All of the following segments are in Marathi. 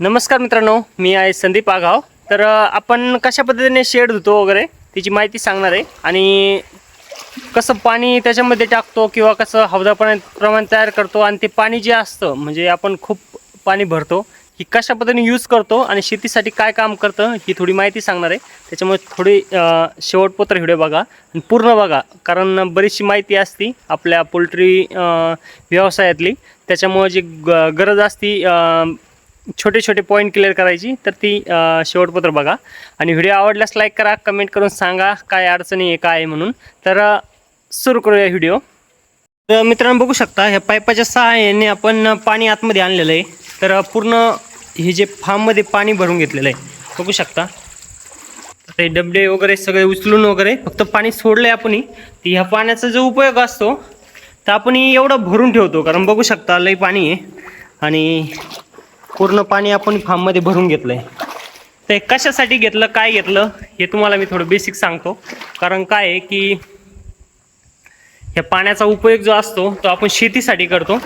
नमस्कार मित्रांनो मी आहे संदीप आघाव. तर आपण कशा पद्धतीने शेड धुतो वगैरे त्याची माहिती सांगणार आहे. आणि कसं पाणी त्याच्यामध्ये टाकतो किंवा कसं हौदा प्रमाण तयार करतो आणि ते पाणी जे असतं म्हणजे आपण खूप पाणी भरतो ही कशा पद्धतीने यूज करतो आणि शेतीसाठी काय काम करतं ही थोडी माहिती सांगणार आहे. त्याच्यामुळे थोडी शेवटपत्र शेवटपोत्र व्हिडिओ बघा आणि पूर्ण बघा कारण बरीचशी माहिती असती आपल्या पोल्ट्री व्यवसायातली. त्याच्यामुळे जी ग गरज असती छोटे छोटे पॉईंट क्लिअर करायची तर ती शेवटपत्र बघा. आणि व्हिडिओ आवडल्यास लाईक करा कमेंट करून सांगा काय अडचणी आहे काय आहे म्हणून. तर सुरू करूया व्हिडिओ तर मित्रांनो बघू शकता ह्या पाईपाच्या सहाय्याने आपण पाणी आतमध्ये आणलेलं आहे. तर पूर्ण हे जे फार्ममध्ये पाणी भरून घेतलेलं आहे बघू शकता. ते डबडे वगैरे सगळे उचलून वगैरे फक्त पाणी सोडलं आहे आपण तर ह्या पाण्याचा जो उपयोग असतो तर आपण एवढं भरून ठेवतो कारण बघू शकता लई पाणी आहे. आणि पूर्ण पाणी आपण फार्ममध्ये भरून घेतलं आहे कशासाठी घेतलं काय घेतलं हे तुम्हाला मी थोडं बेसिक सांगतो. कारण काय आहे की ह्या पाण्याचा उपयोग जो असतो तो आपण शेतीसाठी करतो.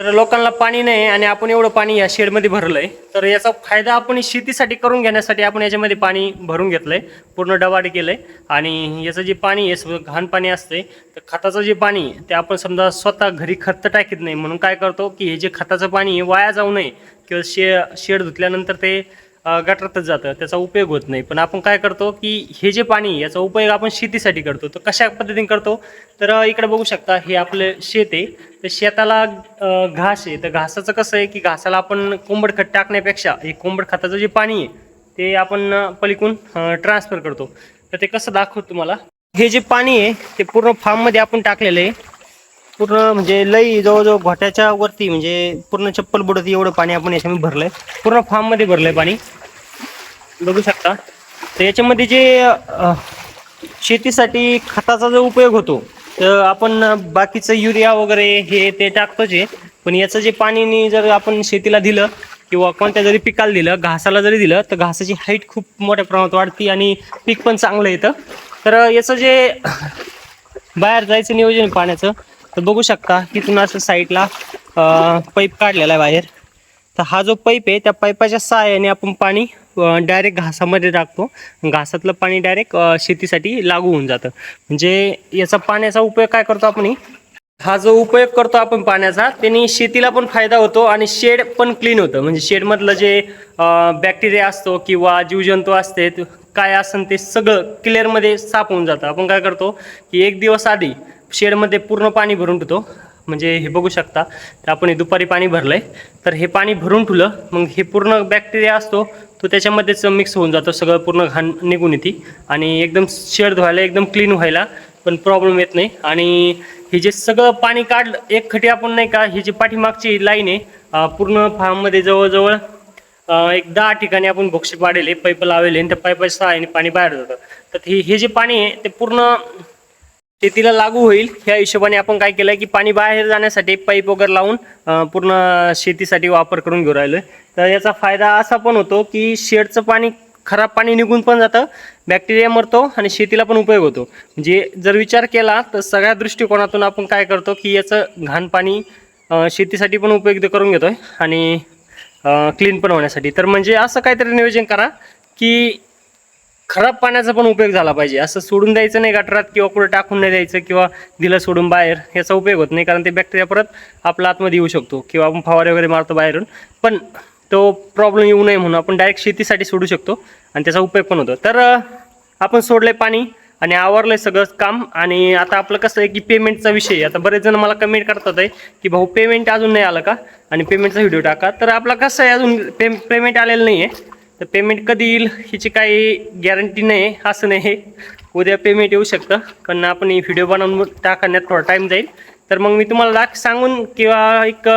तर लोकांना पाणी नाही आणि आपण एवढं पाणी या शेडमध्ये भरलं आहे तर याचा फायदा आपण शेतीसाठी करून घेण्यासाठी आपण याच्यामध्ये पाणी भरून घेतलं आहे पूर्ण डबाड केलं आहे आणि याचं जे पाणी आहे घाण पाणी असते तर खताचं जे पाणी आहे, ते आपण समजा स्वतः घरी खत टाकीत नाही. म्हणून काय करतो की हे जे खताचं पाणी वाया जाऊ नये. किंवा शे शेड धुतल्यानंतर ते गटारातच जातं त्याचा उपयोग होत नाही. पण आपण काय करतो की हे जे पाणी आहे, याचा उपयोग आपण शेतीसाठी करतो. तर कशा पद्धतीने करतो? तर इकडे बघू शकता हे आपलं शेत आहे. तर शेताला घास आहे. तर घासाचं कसं आहे की घासाला आपण कोंबड खत टाकण्यापेक्षा हे कोंबड खताचं जे पाणी आहे ते आपण पलिकून ट्रान्सफर करतो. तर ते कसं दाखवतो तुम्हाला? हे जे पाणी आहे ते पूर्ण फार्ममध्ये आपण टाकलेलं आहे. पूर्ण म्हणजे लई जवळजवळ घोट्याच्या वरती म्हणजे पूर्ण चप्पल बुडत एवढं पाणी आपण याच्यामध्ये भरलंय. पूर्ण फार्ममध्ये भरलंय पाणी. बघू शकता. तर याच्यामध्ये जे शेतीसाठी खताचा जो उपयोग होतो तर आपण बाकीचं युरिया वगैरे हे ते टाकतोच आहे. पण याचं जे पाणीने जर आपण शेतीला दिलं किंवा कोणत्या जरी पिकाला दिलं घासाला जरी दिलं तर घासाची हाईट खूप मोठ्या प्रमाणात वाढते आणि पीक पण चांगलं येतं. तर याचं जे बाहेर जायचं नियोजन पाण्याचं तर बघू शकता इथून असं साईडला पाईप काढलेला आहे बाहेर. तर हा जो पाईप आहे त्या पाईपाच्या सहाय्याने आपण पाणी डायरेक्ट घासामध्ये टाकतो. घासातलं पाणी डायरेक्ट शेतीसाठी लागू होऊन जातं. म्हणजे याचा पाण्याचा उपयोग काय करतो आपण हा? जो उपयोग करतो आपण पाण्याचा त्यांनी शेतीला पण फायदा होतो आणि शेड पण क्लीन होतं. म्हणजे शेडमधलं जे बॅक्टेरिया असतो किंवा जीवजंतू असते काय असेल ते सगळं क्लिअरमध्ये साफ होऊन जातं. आपण काय करतो की एक दिवस आधी शेडमध्ये पूर्ण पाणी भरून ठेवतो. म्हणजे हे बघू शकता तर आपण हे दुपारी पाणी भरलं आहे तर हे पाणी भरून ठेवलं मग हे पूर्ण बॅक्टेरिया असतो तो त्याच्यामध्येच मिक्स होऊन जातो सगळं पूर्ण घाण निघून येते. आणि एकदम शेड धुवायला एकदम क्लीन व्हायला पण प्रॉब्लेम येत नाही. आणि हे जे सगळं पाणी काढलं एक खटी आपण नाही का ही जी पाठीमागची लाईन आहे पूर्ण फार्ममध्ये जवळजवळ एक दहा ठिकाणी आपण भोक्षे पाडेले पाईप लावले आणि त्या पाईपाच्या सहाय्याने पाणी बाहेर जातं. तर हे हे जे पाणी आहे ते पूर्ण शेतीला लागू होईल. ह्या हिशोबाने आपण काय केलं की पाणी बाहेर जाण्यासाठी पाईप वगैरे लावून पूर्ण शेतीसाठी वापर करून घेऊ राहिलो तर याचा फायदा असा पण होतो की शेडचं पाणी खराब पाणी निघून पण जातं बॅक्टेरिया मरतो आणि शेतीला पण उपयोग होतो. म्हणजे जर विचार केला तर सगळ्या दृष्टिकोनातून आपण काय करतो की याचं घाण पाणी शेतीसाठी पण उपयोग करून घेतोय आणि क्लीन पण होण्यासाठी. तर म्हणजे असं काहीतरी नियोजन करा की खराब पाण्याचा पण उपयोग झाला पाहिजे. असं सोडून द्यायचं नाही गटरात किंवा कुठं टाकून नाही द्यायचं किंवा दिलं सोडून बाहेर याचा उपयोग होत नाही. कारण ते बॅक्टेरिया परत आपल्या आतमध्ये येऊ शकतो किंवा आपण फवारे वगैरे मारतो बाहेरून. पण तो प्रॉब्लेम येऊ नये म्हणून आपण डायरेक्ट शेतीसाठी सोडू शकतो आणि त्याचा उपयोग पण होतो. तर आपण सोडलंय पाणी आणि आवरलं सगळं काम आणि आता आपलं कसं आहे की पेमेंटचा विषय आता बरेच जण मला कमेंट करतात आहे की भाऊ पेमेंट अजून नाही आलं का? आणि पेमेंटचा व्हिडिओ टाका. तर आपला कसं आहे अजून पे पेमेंट आलेलं नाही आहे तर पेमेंट कधी येईल ह्याची काही गॅरंटी नाही आहे असं नाही. उद्या पेमेंट येऊ शकतं कारण आपण व्हिडिओ बनवून टाकण्यात थोडा टाईम जाईल. तर मग मी तुम्हाला दाख सांगून किंवा एक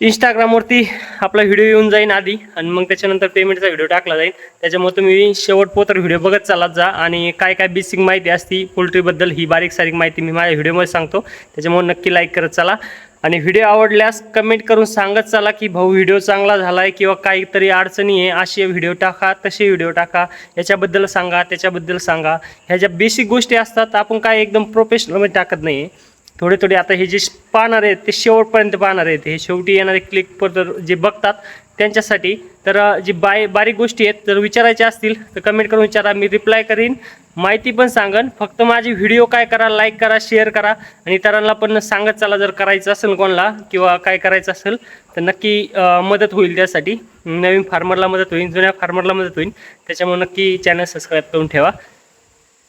इंस्टाग्रामवरती आपला व्हिडिओ येऊन जाईन आधी आणि मग त्याच्यानंतर पेमेंटचा व्हिडिओ टाकला जाईल. त्याच्यामुळे तुम्ही शेवटपोतर व्हिडिओ बघत चालत जा आणि काय काय बेसिक माहिती असती पोल्ट्रीबद्दल ही बारीक सारीक माहिती मी माझ्या व्हिडिओमध्ये सांगतो. त्याच्यामुळे नक्की लाईक करत चला. आणि व्हिडिओ आवडल्यास कमेंट करून सांगत चला की भाऊ व्हिडिओ चांगला झाला आहे किंवा काहीतरी अडचणी आहे असे व्हिडिओ टाका तसे व्हिडिओ टाका. याच्याबद्दल सांगा त्याच्याबद्दल सांगा. ह्या ज्या बेसिक गोष्टी असतात आपण काय एकदम प्रोफेशनलमध्ये टाकत नाही. आहे थोडे थोडे आता हे जे पाहणार आहेत ते शेवटपर्यंत पाहणार आहेत. हे शेवटी येणारे क्लिक पर जे बघतात त्यांच्यासाठी. तर जी बाय बारीक गोष्टी आहेत जर विचारायच्या असतील तर कमेंट करून विचारा. मी रिप्लाय करीन. माहिती पण सांगन. फक्त माझी व्हिडिओ काय करा लाईक करा शेअर करा. आणि इतरांना पण सांगत चला जर करायचं असेल कोणाला किंवा काय करायचं असेल तर नक्की मदत होईल त्यासाठी. नवीन फार्मरला मदत होईल जुन्या फार्मरला मदत होईल. त्याच्यामुळे नक्की चॅनल सबस्क्राईब करून ठेवा.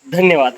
धन्यवाद.